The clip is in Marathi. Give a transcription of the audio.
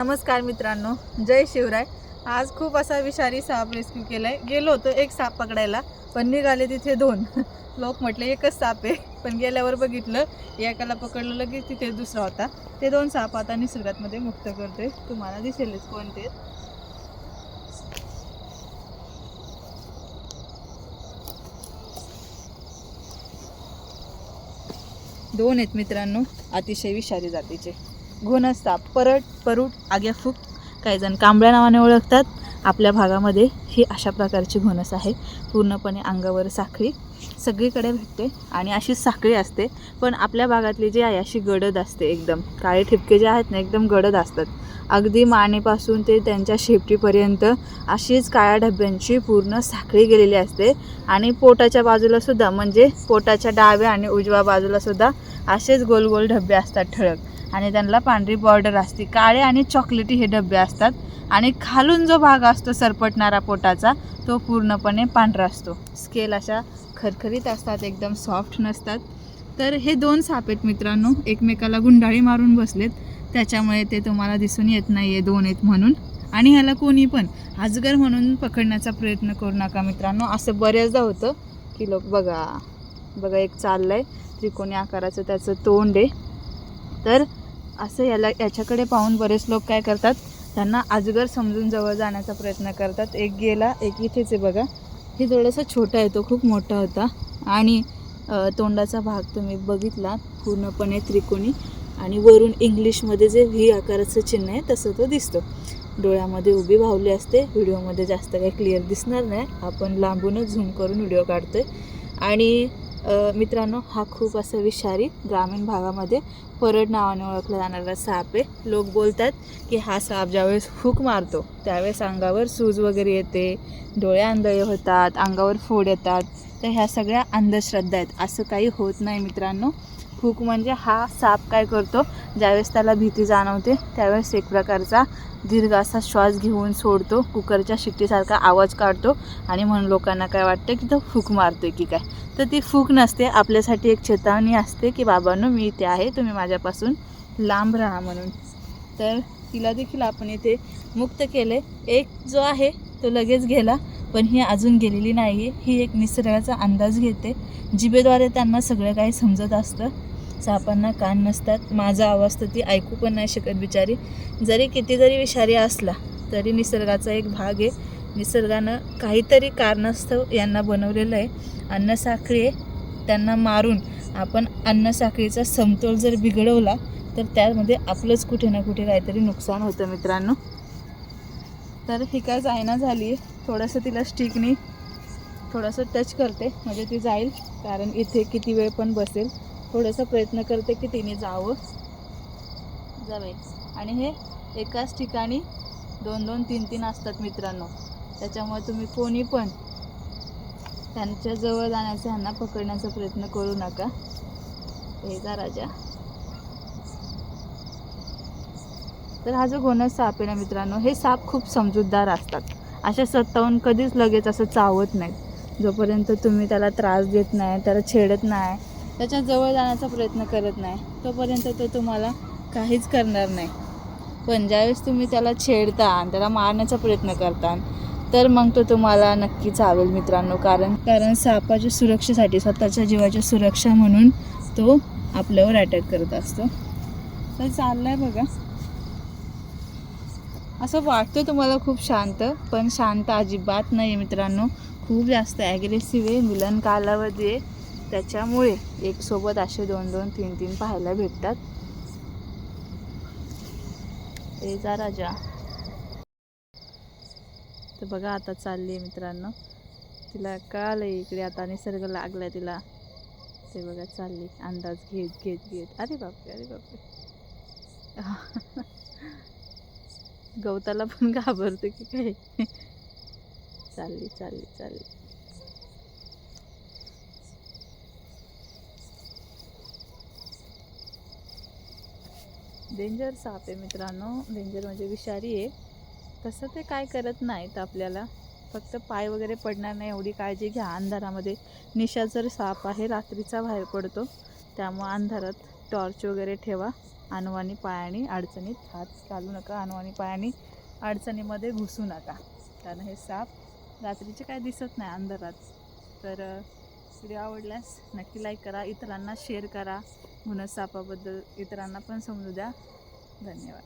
नमस्कार मित्रांनो जय शिवराय. आज खूप असा विषारी साप रेस्क्यू केलाय. गेलो होतो एक साप पकडायला पण निघाले तिथे दोन. लोक म्हटले एकच साप आहे. पण गेल्यावर बघितलं एकाला पकडलं लगेच तिथे दुसरा होता. ते दोन साप आता निसर्गातमध्ये मुक्त करतोय. तुम्हाला दिसेलच कोणते. दोन आहेत मित्रांनो अतिशय विषारी जातीचे. गुणस्ता परट परूट आग्याफूक काही जण कांबळ्या नावाने ओळखतात. आपल्या भागामध्ये ही अशा प्रकारची घोणस आहे. पूर्णपणे अंगावर साखळी सगळीकडे भेटते आणि अशी साखळी असते. पण आपल्या भागातली जी आहे अशी गडद असते एकदम. काळे ठिपके जे आहेत ना एकदम गडद असतात. अगदी मानेपासून ते त्यांच्या शेपटीपर्यंत अशीच काळ्या डब्यांची पूर्ण साखळी गेलेली असते. आणि पोटाच्या बाजूला सुद्धा म्हणजे पोटाच्या डाव्या आणि उजव्या बाजूला सुद्धा असेच गोल गोल डबे असतात ठळक. आणि त्यांना पांढरी बॉर्डर असते. काळे आणि चॉकलेटी हे डबे असतात. आणि खालून जो भाग असतो सरपटणारा पोटाचा तो पूर्णपणे पांढरा असतो. स्केल अशा खरखरीत असतात एकदम सॉफ्ट नसतात. तर हे दोन साप आहेत मित्रांनो. एकमेकाला गुंडाळी मारून बसलेत. त्याच्यामुळे ते तुम्हाला दिसून येत नाही आहे दोन आहेत म्हणून. आणि ह्याला कोणी पण अजगर म्हणून पकडण्याचा प्रयत्न करू नका मित्रांनो. असं बऱ्याचदा होतं की लोक बघा बघा एक चाललं आहे त्रिकोणी आकाराचं त्याचं तोंड आहे. तर असं याला याच्याकडे पाहून बरेच लोक काय करतात त्यांना अजगर समजून जवळ जाण्याचा प्रयत्न करतात. एक गेला एक इथेच आहे बघा. हे थोडंसं छोटा आहे तो खूप मोठा होता. आणि तोंडाचा भाग तुम्ही बघितला पूर्णपणे त्रिकोणी. आणि वरून इंग्लिशमध्ये जे व्ही आकाराचं चिन्ह आहे तसं तो दिसतो. डोळ्यामध्ये उभी भावली असते. व्हिडिओमध्ये जास्त काही क्लिअर दिसणार नाही. आपण लांबूनच झूम करून व्हिडिओ काढतोय. आणि मित्रांनो हा खूप असा विषारी ग्रामीण भागामध्ये परड नावाने ओळखला जाणारा साप आहे. लोक बोलतात की हा साप ज्यावेळेस हुक मारतो त्यावेळेस अंगावर सूज वगैरे येते डोळे आंधळे होतात अंगावर फोड येतात. तर ह्या सगळ्या अंधश्रद्धा आहेत. असं काही होत नाही मित्रांनो. फूक म्हणजे हा साप काय करतो? ज्यावेळेस त्याला भीती जाणवते त्यावेळेस एक प्रकारचा दीर्घ असा श्वास घेऊन सोडतो. कुकरच्या शिट्टीसारखा आवाज काढतो आणि म्हणून लोकांना काय वाटतं की तो फूक मारतो आहे की काय? तर ती फूक नसते आपल्यासाठी एक चेतावणी असते की बाबांनो मी इथे आहे तुम्ही माझ्यापासून लांब राहा म्हणून. तर तिला देखील आपण इथे मुक्त केले एक जो आहे तो लगेच गेला. पण ही अजून गेलेली नाही आहे ही एक निसर्गाचा अंदाज घेते. जिभेद्वारे त्यांना सगळं काही समजत असतं. सापांना कान नसतात. माझा आवाज तर ती ऐकू पण नाही शकत बिचारी. जरी किती जरी विषारी असला तरी निसर्गाचा एक भाग आहे. निसर्गानं काहीतरी कारणास्तव यांना बनवलेलं आहे. अन्नसाखळी आहे. त्यांना मारून आपण अन्नसाखळीचा समतोल जर बिघडवला तर त्यामध्ये आपलंच कुठे ना कुठे काहीतरी नुकसान होतं मित्रांनो. तर ही काय जायना झाली आहे थोडंसं तिला स्टिकनी थोडंसं टच करते म्हणजे ती जाईल. कारण इथे किती वेळ पण बसेल. थोडंसं प्रयत्न करते की तिने जावं. जावे. आणि हे एकाच ठिकाणी दोन दोन तीन तीन असतात मित्रांनो. त्याच्यामुळे तुम्ही कोणी पण त्यांच्या जवळ जाण्याचा ह्यांना पकडण्याचा प्रयत्न करू नका. हे जा राजा. तर हा जो गोनस साप आहे ना मित्रांनो हे साप खूप समजूतदार असतात. अशा सत्तावून कधीच लगेच असं चावत नाहीत. जोपर्यंत तुम्ही त्याला त्रास देत नाही त्याला छेडत नाही त्याच्याजवळ जाण्याचा प्रयत्न करत नाही तोपर्यंत तो तुम्हाला काहीच करणार नाही. पण ज्यावेळेस तुम्ही त्याला छेडता आणि त्याला मारण्याचा प्रयत्न करता तर मग तो तुम्हाला नक्की चावेल मित्रांनो. कारण कारण सापाच्या सुरक्षेसाठी स्वतःच्या जीवाची सुरक्षा म्हणून तो आपल्यावर अटॅक करत असतो. तर चाललं आहे बघा. असं वाटतं तुम्हाला खूप शांत पण शांत अजिबात नाही आहे मित्रांनो. खूप जास्त ॲग्रेसिव्ह आहे मिलन कालावधी आहे. त्याच्यामुळे एक सोबत असे दोन दोन तीन तीन पाहायला भेटतात. ए जा राजा. तर बघा आता चालली आहे मित्रांनो. तिला काल इकडे आता निसर्ग लागलाय तिला. ते बघा चालली. अंदाज घेत घेत घेत. अरे बापरे अरे बापरे. गवताला पण घाबरते की काय? चालली चालली चालली. डेंजर साप आहे मित्रांनो. डेंजर म्हणजे विषारी आहे. तसं ते काय करत नाहीत आपल्याला. फक्त पाय वगैरे पडणार नाही एवढी काळजी घ्या. अंधारामध्ये निशाचर साप आहे रात्रीचा बाहेर पडतो. त्यामुळं अंधारात टॉर्च वगैरे ठेवा. अनवाणी पायाने अडचणीत हात घालू नका. अनवाणी पायाने अडचणीमध्ये घुसू नका. कारण हे साप रात्रीचे काय दिसत नाही अंधारात. तर व्हिडिओ आवडल्यास नक्की लाईक करा. इतरांना शेअर करा. म्हणून सापाबद्दल इतरांना पण समजू द्या. धन्यवाद.